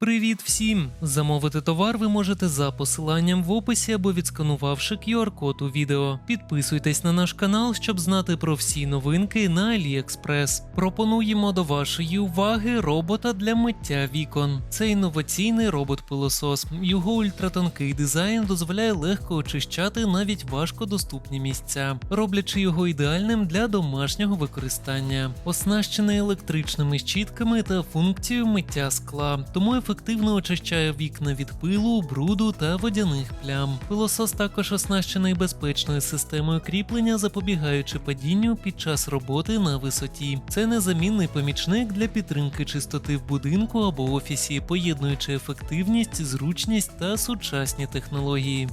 Привіт всім! Замовити товар ви можете за посиланням в описі або відсканувавши QR-код у відео. Підписуйтесь на наш канал, щоб знати про всі новинки на AliExpress. Пропонуємо до вашої уваги робота для миття вікон. Це інноваційний робот-пилосос. Його ультратонкий дизайн дозволяє легко очищати навіть важкодоступні місця, роблячи його ідеальним для домашнього використання. Оснащений електричними щітками та функцією миття скла, тому ефективно очищає вікна від пилу, бруду та водяних плям. Пилосос також оснащений безпечною системою кріплення, запобігаючи падінню під час роботи на висоті. Це незамінний помічник для підтримки чистоти в будинку або офісі, поєднуючи ефективність, зручність та сучасні технології.